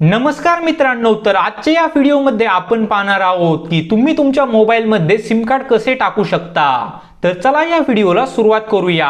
नमस्कार मित्रांनो तर आजच्या या व्हिडिओमध्ये आपण पाहणार आहोत की तुम्ही तुमच्या मोबाईलमध्ये सिम कार्ड कसे टाकू शकता? तर चला या व्हिडिओला सुरुवात करूया.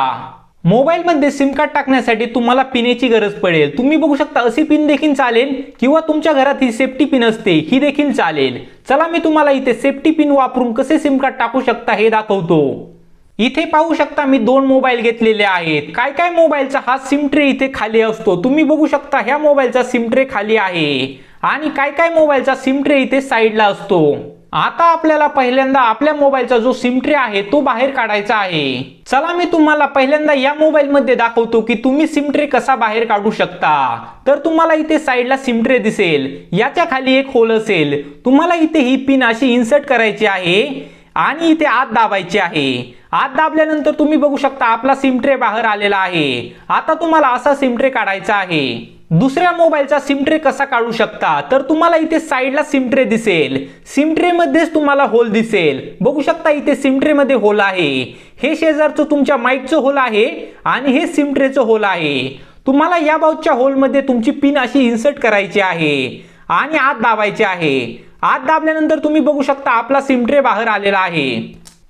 मोबाईलमध्ये सिम कार्ड टाकण्यासाठी तुम्हाला पिनेची गरज पडेल. तुम्ही बघू शकता अशी पिन देखील चालेल किंवा तुमच्या घरात ही सेफ्टी पिन असते ही देखील चालेल. चला मी तुम्हाला इथे सेफ्टी पिन वापरून कसे सिम कार्ड टाकू शकता हे दाखवतो. इथे पाहू शकता मी दोन मोबाईल घेतलेले आहेत. काय काय मोबाईलचा? हा सिम ट्रे इथे खाली असतो. तुम्ही बघू शकता ह्या मोबाईलचा सिम ट्रे खाली आहे. आणि काय काय मोबाईलचा सिम ट्रे इथे साईडला असतो? आता आपल्याला पहिल्यांदा आपल्या मोबाईलचा जो सिम ट्रे आहे तो बाहेर काढायचा आहे. चला मी तुम्हाला पहिल्यांदा या मोबाईल मध्ये दाखवतो की तुम्ही सिम ट्रे कसा बाहेर काढू शकता. तर तुम्हाला इथे साईडला सिम ट्रे दिसेल. याच्या खाली एक होल असेल. तुम्हाला इथे ही पिन अशी इन्सर्ट करायची आहे. आणि इथे आत दाबायचे आहे. आत दाबल्यानंतर तुम्ही बघू शकता आपला सिमट्रे बाहेर आलेला आहे. आता तुम्हाला असा सिमट्रे काढायचा आहे. दुसऱ्या मोबाईलचा सिमट्रे कसा काढू शकता? तर तुम्हाला इथे साईडला सिमट्रे दिसेल. सिमट्रेमध्येच मध्येच तुम्हाला होल दिसेल. बघू शकता इथे सिमट्रेमध्ये मध्ये होल आहे. हे शेजारचं तुमच्या माईकचं होल आहे आणि हे सिमट्रेचं होल आहे. तुम्हाला या बाजूच्या होलमध्ये तुमची पिन अशी इन्सर्ट करायची आहे आणि आत दाबायचे आहे. आत दाबल्यानंतर तुम्ही बघू शकता आपला सिमट्रे बाहेर आलेला आहे.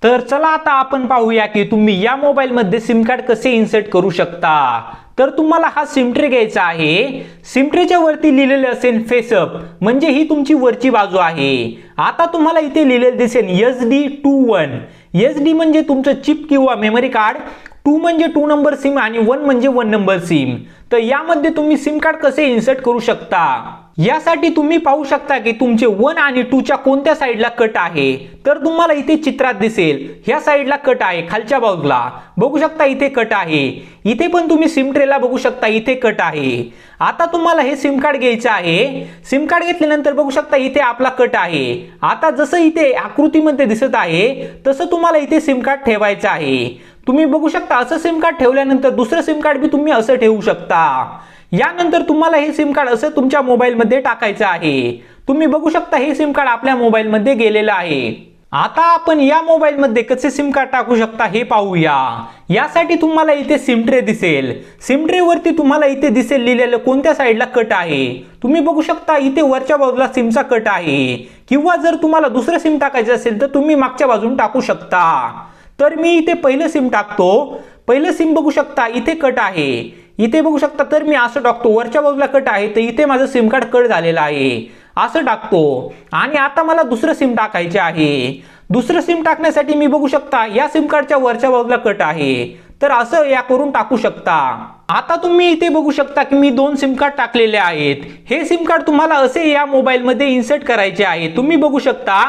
तर चला आता आपण पाहूया की तुम्ही या मोबाईल मध्ये सिम कार्ड कसे इन्सर्ट करू शकता. तर तुम्हाला हा सिमट्रे घ्यायचा आहे. सिम ट्रेच्या वरती लिहिलेले असेल फेसअप म्हणजे ही तुमची वरची बाजू आहे. आता तुम्हाला इथे लिहिलेलं दिसेल S D two one S D म्हणजे तुमचं चिप किंवा मेमरी कार्ड टू म्हणजे टू नंबर सिम आणि वन म्हणजे वन नंबर सिम तर यामध्ये तुम्ही सिम कार्ड कसे इन्सर्ट करू शकता? यासाठी तुम्ही पाहू शकता की तुमचे वन आणि टूच्या कोणत्या साईडला कट आहे? तर तुम्हाला इथे चित्रात दिसेल. ह्या साईडला कट आहे खालच्या बाजूला. बघू शकता इथे कट आहे. इथे पण तुम्ही सिम ट्रेला बघू शकता इथे कट आहे. आता तुम्हाला हे सिम कार्ड घ्यायचं आहे. सिम कार्ड घेतल्यानंतर बघू शकता इथे आपला कट आहे. आता जसं इथे आकृतीमध्ये दिसत आहे तसं तुम्हाला इथे सिम कार्ड ठेवायचं आहे. तुम्ही बघू शकता असं सिम कार्ड ठेवल्यानंतर दुसरं सिम कार्ड बी तुम्ही असं ठेवू शकता. यानंतर तुम्हाला हे सिम कार्ड असं तुमच्या मोबाईलमध्ये टाकायचं आहे. तुम्ही बघू शकता हे सिम कार्ड आपल्या मोबाईलमध्ये गेलेलं आहे. आता आपण या मोबाईलमध्ये कसे सिम कार्ड टाकू शकता हे पाहूया. यासाठी तुम्हाला इथे सिम ट्रे दिसेल. सिम ट्रे वरती तुम्हाला इथे दिसेल लिहिलेलं कोणत्या साईडला कट आहे. तुम्ही बघू शकता इथे वरच्या बाजूला सिमचा कट आहे. किंवा जर तुम्हाला दुसरं सिम टाकायचं असेल तर तुम्ही मागच्या बाजून टाकू शकता. तर मी इथे पहिलं सिम टाकतो. पहिलं सिम बघू शकता इथे कट आहे. इथे बघू शकता तर मी असं टाकतो. वरच्या बाजूला कट आहे तर इथे माझं सिम कार्ड कट झालेलं आहे. असं टाकतो. आणि आता मला दुसरं सिम टाकायचे आहे. दुसरं सिम टाकण्यासाठी मी बघू शकता या सिम कार्डच्या वरच्या बाजूला कट आहे. तर असं या करून टाकू शकता. आता तुम्ही इथे बघू शकता की मी दोन सिम कार्ड टाकलेले आहेत. हे सिम कार्ड तुम्हाला असे या मोबाईलमध्ये इन्सर्ट करायचे आहे. तुम्ही बघू शकता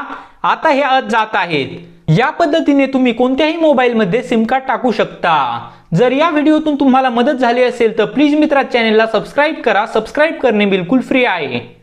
आता हे आत जात आहेत. या पद्धतीने तुम्ही कोणत्याही मोबाईलमध्ये सिम कार्ड टाकू शकता. जर या व्हिडिओतून तुम्हाला मदत झाली असेल तर प्लीज मित्रा चॅनेलला सबस्क्राईब करा. सबस्क्राईब करणे बिलकुल फ्री आहे.